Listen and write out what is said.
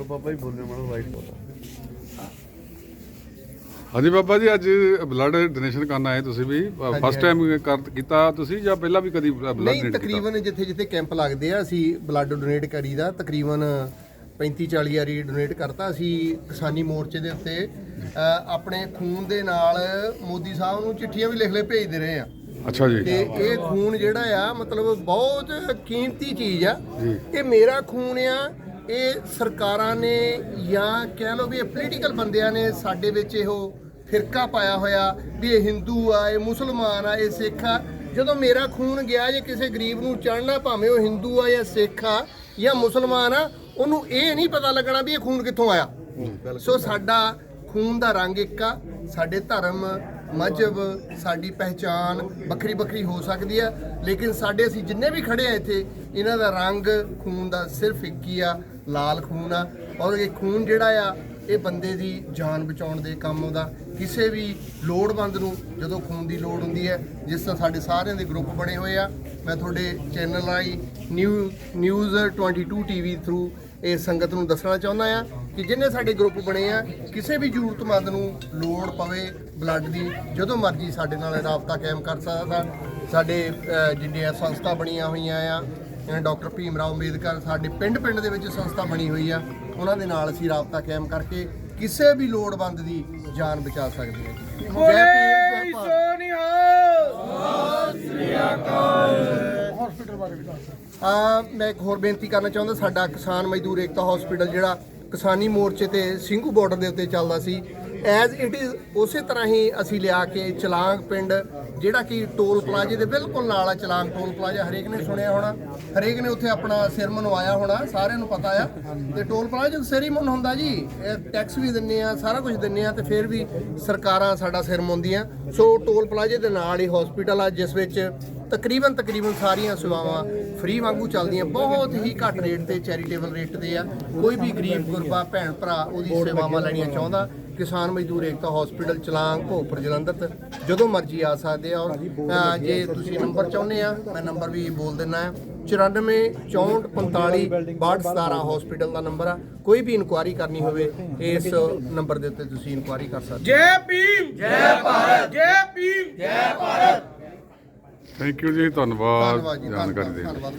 ਚਲੋ ਬਾਬਾ ਜੀ ਬੋਲਿਓ ਮਾੜਾ ਵਾਈਟ ਬੋਲੋ ਹਾਂਜੀ ਬਾਬਾ ਜੀ ਅੱਜ ਬਲੱਡ ਡੋਨੇਸ਼ਨ ਕਰਨ ਆਏ ਤੁਸੀਂ ਵੀ। ਫਸਟ ਟਾਈਮ ਕੀਤਾ ਤੁਸੀਂ ਜਾਂ ਪਹਿਲਾਂ ਵੀ ਕਦੀ ਬਲੱਡ ਨਹੀਂ ਡੋਨੇਟ ਕੀਤਾ? ਤਕਰੀਬਨ ਜਿੱਥੇ ਜਿੱਥੇ ਕੈਂਪ ਲੱਗਦੇ ਆ ਅਸੀਂ ਬਲੱਡ ਡੋਨੇਟ ਕਰੀਦਾ। ਤਕਰੀਬਨ 35 40 ਵਾਰੀ ਡੋਨੇਟ ਕਰਤਾ। ਅਸੀਂ ਕਿਸਾਨੀ ਮੋਰਚੇ ਦੇ ਉੱਤੇ ਆਪਣੇ ਖੂਨ ਦੇ ਨਾਲ ਮੋਦੀ ਸਾਹਿਬ ਨੂੰ ਚਿੱਠੀਆਂ ਵੀ ਲਿਖ ਲੈ ਭੇਜਦੇ ਰਹੇ ਆ। ਅੱਛਾ ਜੀ। ਤੇ ਇਹ ਖੂਨ ਜਿਹੜਾ ਆ ਮਤਲਬ ਬਹੁਤ ਕੀਮਤੀ ਚੀਜ਼ ਆ। ਇਹ ਮੇਰਾ ਖੂਨ ਆ ਇਹ ਸਰਕਾਰਾਂ ਨੇ ਜਾਂ ਕਹਿ ਲਓ ਵੀ ਇਹ ਪੋਲੀਟੀਕਲ ਬੰਦਿਆਂ ਨੇ ਸਾਡੇ ਵਿੱਚ ਇਹੋ ਫਿਰਕਾ ਪਾਇਆ ਹੋਇਆ ਵੀ ਇਹ ਹਿੰਦੂ ਆ, ਇਹ ਮੁਸਲਮਾਨ ਆ, ਇਹ ਸਿੱਖ ਆ। ਜਦੋਂ ਮੇਰਾ ਖੂਨ ਗਿਆ ਜੇ ਕਿਸੇ ਗਰੀਬ ਨੂੰ ਚੜਨਾ ਭਾਵੇਂ ਉਹ ਹਿੰਦੂ ਆ ਜਾਂ ਸਿੱਖ ਆ ਜਾਂ ਮੁਸਲਮਾਨ ਆ, ਉਹਨੂੰ ਇਹ ਨਹੀਂ ਪਤਾ ਲੱਗਣਾ ਵੀ ਇਹ ਖੂਨ ਕਿੱਥੋਂ ਆਇਆ। ਸੋ ਸਾਡਾ ਖੂਨ ਦਾ ਰੰਗ ਇੱਕ ਆ, ਸਾਡੇ ਧਰਮ, ਮਜਹਬ, ਸਾਡੀ ਪਹਿਚਾਨ ਵੱਖਰੀ ਵੱਖਰੀ ਹੋ ਸਕਦੀ ਆ। ਲੇਕਿਨ ਸਾਡੇ ਅਸੀਂ ਜਿੰਨੇ ਵੀ ਖੜੇ ਆ ਇੱਥੇ, ਇਹਨਾਂ ਦਾ ਰੰਗ ਖੂਨ ਦਾ ਸਿਰਫ ਇੱਕ ਹੀ ਆ। ਲਾਲ ਖੂਨ ਆ। ਔਰ ਇਹ ਖੂਨ ਜਿਹੜਾ ਆ, ਇਹ ਬੰਦੇ ਦੀ ਜਾਨ ਬਚਾਉਣ ਦੇ ਕੰਮ ਆਉਂਦਾ। ਕਿਸੇ ਵੀ ਲੋੜਵੰਦ ਨੂੰ ਜਦੋਂ ਖੂਨ ਦੀ ਲੋੜ ਹੁੰਦੀ ਹੈ, ਜਿਸ ਤਰ੍ਹਾਂ ਸਾਡੇ ਸਾਰਿਆਂ ਦੇ ਗਰੁੱਪ ਬਣੇ ਹੋਏ ਆ, ਮੈਂ ਤੁਹਾਡੇ ਚੈਨਲ ਰਾਹੀਂ ਨਿਊ ਨਿਊਜ਼ 22 ਟੀਵੀ ਥਰੂ ਇਹ ਸੰਗਤ ਨੂੰ ਦੱਸਣਾ ਚਾਹੁੰਦਾ ਆ ਕਿ ਜਿੰਨੇ ਸਾਡੇ ਗਰੁੱਪ ਬਣੇ ਆ, ਕਿਸੇ ਵੀ ਜ਼ਰੂਰਤਮੰਦ ਨੂੰ ਲੋੜ ਪਵੇ ਬਲੱਡ ਦੀ, ਜਦੋਂ ਮਰਜ਼ੀ ਸਾਡੇ ਨਾਲ ਰਾਬਤਾ ਕਾਇਮ ਕਰ ਸਕਦਾ। ਸਾਡੇ ਜਿੰਨੀਆਂ ਸੰਸਥਾ ਬਣੀਆਂ ਹੋਈਆਂ ਆ ਡਾਕਟਰ ਭੀਮ ਰਾਓ ਅੰਬੇਦਕਰ ਸਾਡੇ ਪਿੰਡ ਪਿੰਡ ਦੇ ਵਿੱਚ ਸੰਸਥਾ ਬਣੀ ਹੋਈ ਆ ਉਹਨਾਂ ਦੇ ਨਾਲ ਅਸੀਂ ਰਾਬਤਾ ਕਾਇਮ ਕਰਕੇ ਕਿਸੇ ਵੀ ਲੋੜਵੰਦ ਦੀ ਜਾਨ ਬਚਾ ਸਕਦੇ ਹਾਂ। ਜੈ ਭੀਮ ਜੈ ਭਾਰਤ। ਆ ਮੈਂ ਇੱਕ ਹੋਰ ਬੇਨਤੀ ਕਰਨਾ ਚਾਹੁੰਦਾ ਸਾਡਾ ਕਿਸਾਨ ਮਜ਼ਦੂਰ ਏਕਤਾ ਹਸਪੀਟਲ ਜਿਹੜਾ ਕਿਸਾਨੀ ਮੋਰਚੇ ਤੇ ਸਿੰਘੂ ਬਾਰਡਰ ਦੇ ਉੱਤੇ ਚੱਲਦਾ ਸੀ ਐਜ਼ ਇਟ ਇਜ਼ ਉਸੇ ਤਰ੍ਹਾਂ ਹੀ ਅਸੀਂ ਲਿਆ ਕੇ ਚਲਾਂਗ ਪਿੰਡ, ਜਿਹੜਾ ਕਿ ਟੋਲ ਪਲਾਜ਼ੇ ਦੇ ਬਿਲਕੁਲ ਨਾਲ ਆ ਚਲਾਂਗ ਟੋਲ ਪਲਾਜ਼ਾ, ਹਰੇਕ ਨੇ ਸੁਣਿਆ ਹੋਣਾ। ਹਰੇਕ ਨੇ ਉੱਥੇ ਆਪਣਾ ਸਿਰ ਮਨਵਾਇਆ ਹੋਣਾ, ਸਾਰਿਆਂ ਨੂੰ ਪਤਾ ਆ। ਤੇ ਟੋਲ ਪਲਾਜ਼ੇ ਤੇ ਸਿਰ ਹੀ ਮਨ ਹੁੰਦਾ ਜੀ। ਇਹ ਟੈਕਸ ਵੀ ਦਿੰਨੇ ਆ, ਸਾਰਾ ਕੁਝ ਦਿੰਨੇ ਆ ਤੇ ਫਿਰ ਵੀ ਸਰਕਾਰਾਂ ਸਾਡਾ ਸਿਰ ਮੁੰਦੀਆਂ। ਸੋ ਟੋਲ ਪਲਾਜ਼ੇ ਦੇ ਨਾਲ ਹੀ ਹਸਪੀਟਲ ਆ, ਜਿਸ ਵਿੱਚ ਤਕਰੀਬਨ ਤਕਰੀਬਨ ਸਾਰੀਆਂ ਸੇਵਾਵਾਂ ਫ੍ਰੀ ਵਾਂਗੂ ਚੱਲਦੀਆਂ। ਬਹੁਤ ਹੀ ਘੱਟ ਰੇਟ ਤੇ ਚੈਰੀਟੇਬਲ ਰੇਟ ਤੇ ਆ। ਕੋਈ ਵੀ ਗਰੀਬ, ਗੁਰਬਾ, ਭੈਣ, ਭਰਾ ਉਹਦੀ ਸੇਵਾਵਾਂ ਲੈਣੀਆਂ ਚਾਹੁੰਦਾ। ਕਿਸਾਨ ਮਜ਼ਦੂਰ ਏਕਤਾ ਹਸਪੀਟਲ ਚਲਾਂਗ ਭੋਗਪੁਰ ਜਲੰਧਰ ਤੇ। ਜਦੋਂ ਮਰਜ਼ੀ ਆ ਸਕਦੇ ਆ। ਔਰ ਜੇ ਤੁਸੀਂ ਨੰਬਰ ਚਾਹੁੰਦੇ ਆ ਮੈਂ ਨੰਬਰ ਵੀ ਬੋਲ ਦਿੰਨਾ ਆ। 94 64 45 62 17 ਹਸਪੀਟਲ ਦਾ ਨੰਬਰ ਆ। ਕੋਈ ਵੀ ਇਨਕੁਆਰੀ ਕਰਨੀ ਹੋਵੇ ਇਸ ਨੰਬਰ ਦੇ ਉੱਤੇ ਤੁਸੀਂ ਇਨਕੁਆਰੀ ਕਰ ਸਕਦੇ ਜੈ ਭੀਮ ਜੈ ਭਾਰਤ। ਜੈ ਭੀਮ ਜੈ ਭਾਰਤ। ਥੈਂਕ ਯੂ ਜੀ ਧੰਨਵਾਦ ਜਾਣਕਾਰੀ ਦੇਣ ਲਈ।